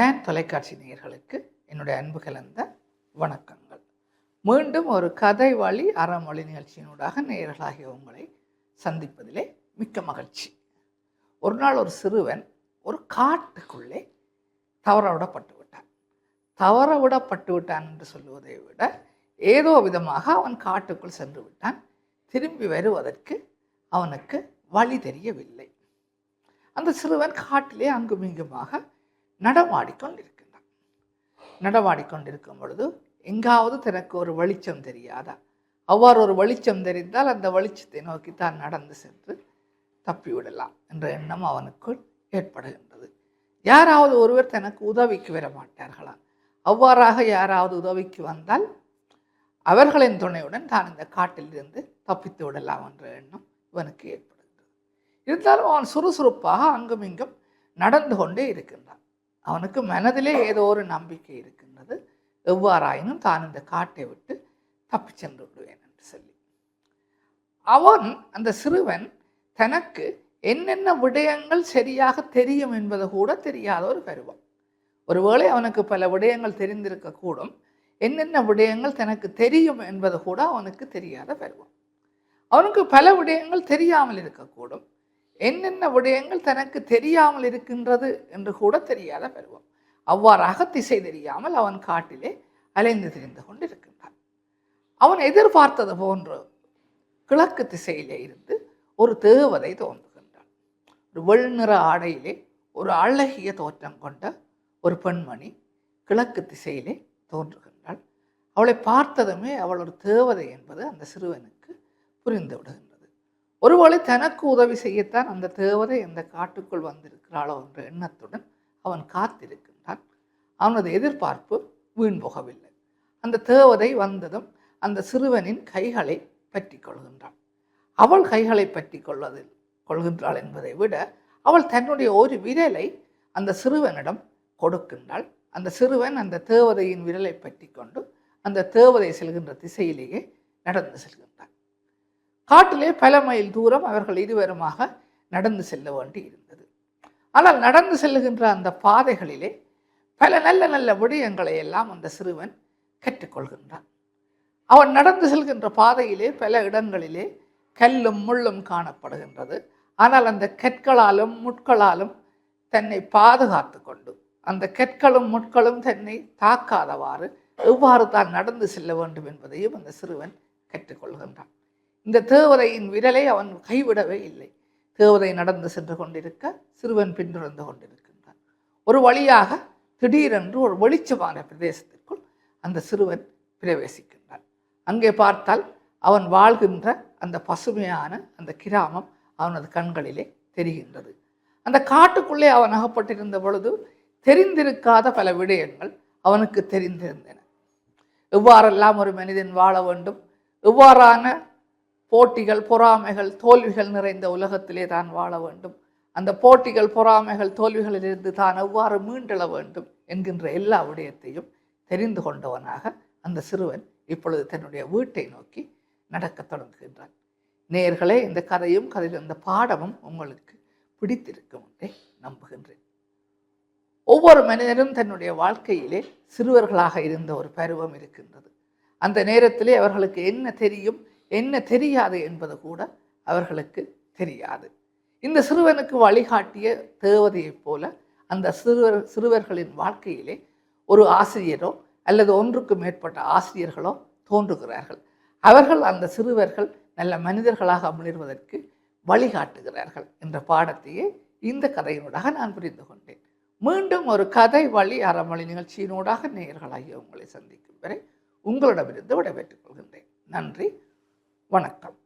Tan தொலைக்காட்சி நேயர்களுக்கு என்னுடைய அன்பு கலந்த வணக்கங்கள். மீண்டும் ஒரு கதை வழி அறமொழி நிகழ்ச்சியினூடாக நேயர்களாகிய உங்களை சந்திப்பதிலே மிக்க மகிழ்ச்சி. ஒரு நாள் ஒரு சிறுவன் ஒரு காட்டுக்குள்ளே தவற விடப்பட்டு விட்டான். தவற விடப்பட்டு விட்டான் என்று சொல்லுவதை விட ஏதோ விதமாக அவன் காட்டுக்குள் சென்று விட்டான். திரும்பி வருவதற்கு அவனுக்கு வழி தெரியவில்லை. அந்த சிறுவன் காட்டிலே அங்குமிங்குமாக நடமாடிக்கொண்டிருக்கின்றான். நடமாடிக்கொண்டிருக்கும் பொழுது எங்காவது தனக்கு ஒரு வெளிச்சம் தெரியாதா? அவ்வாறு ஒரு வெளிச்சம் தெரிந்தால் அந்த வெளிச்சத்தை நோக்கி தான் நடந்து சென்று தப்பிவிடலாம் என்ற எண்ணம் அவனுக்குள் ஏற்படுகின்றது. யாராவது ஒருவர் தனக்கு உதவிக்கு வர மாட்டார்களா அவ்வாறாக யாராவது உதவிக்கு வந்தால் அவர்களின் துணையுடன் தான் இந்த காட்டிலிருந்து தப்பித்து விடலாம் என்ற எண்ணம் இவனுக்கு ஏற்படுகின்றது. இருந்தாலும் அவன் சுறுசுறுப்பாக அங்கும் இங்கும் நடந்து கொண்டே இருக்கின்றான். அவனுக்கு மனதிலே ஏதோ ஒரு நம்பிக்கை இருக்கின்றது. எவ்வாறாயினும் தான் இந்த காட்டை விட்டு தப்பி சென்று விடுவேன் என்று சொல்லி. அவன் அந்த சிறுவன் தனக்கு என்னென்ன விடயங்கள் சரியாக தெரியும் என்பது கூட தெரியாத ஒரு பருவம் ஒருவேளை அவனுக்கு பல விடயங்கள் தெரிந்திருக்கக்கூடும் என்னென்ன விடயங்கள் தனக்கு தெரியும் என்பது கூட அவனுக்கு தெரியாத பருவம் அவனுக்கு பல விடயங்கள் தெரியாமல் இருக்கக்கூடும் என்னென்ன விடயங்கள் தனக்கு தெரியாமல் இருக்கின்றது என்று கூட தெரியாத பருவம். அவ்வாறாக திசை தெரியாமல் அவன் காட்டிலே அலைந்து திரிந்து கொண்டிருக்கின்றான். அவன் எதிர்பார்த்தது போன்று கிழக்கு திசையிலே இருந்து ஒரு தேவதை தோன்றுகின்றான். ஒரு வெள்நிற ஆடையிலே ஒரு அழகிய தோற்றம் கொண்ட ஒரு பெண்மணி கிழக்கு திசையிலே தோன்றுகின்றாள். அவளை பார்த்ததுமே அவள் ஒரு தேவதை என்பது அந்த சிறுவனுக்கு புரிந்து விடுகின்றது. ஒருவேளை தனக்கு உதவி செய்யத்தான் அந்த தேவதை அந்த காட்டுக்குள் வந்திருக்கிறாளோ என்ற எண்ணத்துடன் அவன் காத்திருக்கின்றான். அவனது எதிர்பார்ப்பு வீண் போகவில்லை. அந்த தேவதை வந்ததும் அந்த சிறுவனின் கைகளை பற்றி கொள்கின்றான். அவள் கைகளை பற்றி கொள்வதில் கொள்கின்றாள் என்பதை விட அவள் தன்னுடைய ஒரு விரலை அந்த சிறுவனிடம் கொடுக்கின்றாள். அந்த சிறுவன் அந்த தேவதையின் விரலை பற்றி கொண்டு அந்த தேவதை செல்கின்ற திசையிலேயே நடந்து செல்கின்றான். காட்டிலே பல மைல் தூரம் அவர்கள் இருவருமாக நடந்து செல்ல வேண்டி இருந்தது. ஆனால் நடந்து செல்லுகின்ற அந்த பாதைகளிலே பல நல்ல நல்ல விடயங்களை எல்லாம் அந்த சிறுவன் கற்றுக்கொள்கின்றான். அவன் நடந்து செல்கின்ற பாதையிலே பல இடங்களிலே கல்லும் முள்ளும் காணப்படுகின்றது. ஆனால் அந்த கற்களாலும் முட்களாலும் தன்னை பாதுகாத்து கொண்டு அந்த கற்களும் முட்களும் தன்னை தாக்காதவாறு எவ்வாறு தான் நடந்து செல்ல வேண்டும் என்பதையும் அந்த சிறுவன் கற்றுக்கொள்கின்றான். இந்த தேவதையின் விரலை அவன் கைவிடவே இல்லை. தேவதை நடந்து சென்று கொண்டிருக்க சிறுவன் பின்தொடர்ந்து கொண்டிருக்கின்றான். ஒரு வழியாக திடீரென்று ஒரு வெளிச்சமான பிரதேசத்திற்குள் அந்த சிறுவன் பிரவேசிக்கின்றான். அங்கே பார்த்தால் அவன் வாழ்கின்ற அந்த பசுமையான அந்த கிராமம் அவனது கண்களிலே தெரிகின்றது. அந்த காட்டுக்குள்ளே அவன் அகப்பட்டிருந்த பொழுது தெரிந்திருக்காத பல விடயங்கள் அவனுக்கு தெரிந்திருந்தன. எவ்வாறெல்லாம் ஒரு மனிதன் வாழ வேண்டும் எவ்வாறான போட்டிகள் பொறாமைகள் தோல்விகள் நிறைந்த உலகத்திலே தான் வாழ வேண்டும். அந்த போட்டிகள் பொறாமைகள் தோல்விகளிலிருந்து தான் எவ்வாறு மீண்டெழ வேண்டும் என்கின்ற எல்லா விடயத்தையும் தெரிந்து கொண்டவனாக அந்த சிறுவன் இப்பொழுது தன்னுடைய வீட்டை நோக்கி நடக்கத் தொடங்குகின்றான். நேர்களே இந்த கதையும் கதையில் இந்த பாடமும் உங்களுக்கு பிடித்திருக்கும் என்றே நம்புகின்றேன். ஒவ்வொரு மனிதனும் தன்னுடைய வாழ்க்கையிலே சிறுவர்களாக இருந்த ஒரு பருவம் இருக்கின்றது. அந்த நேரத்திலே அவர்களுக்கு என்ன தெரியும்? என்ன தெரியாது என்பது கூட அவர்களுக்கு தெரியாது. இந்த சிறுவனுக்கு வழிகாட்டிய தேவதையைப் போல அந்த சிறுவர் சிறுவர்களின் வாழ்க்கையிலே ஒரு ஆசிரியரோ அல்லது ஒன்றுக்கு மேற்பட்ட ஆசிரியர்களோ தோன்றுகிறார்கள். அவர்கள் அந்த சிறுவர்கள் நல்ல மனிதர்களாக அமர்வதற்கு வழிகாட்டுகிறார்கள் என்ற பாடத்தையே இந்த கதையினூடாக நான் புரிந்து கொண்டேன். மீண்டும் ஒரு கதை வழி அறமொழி நிகழ்ச்சியினூடாக நேயர்களாகிய உங்களை சந்திக்கும் வரை உங்களிடமிருந்து விடைபெற்றுக் கொள்கின்றேன். நன்றி. வணக்கம்.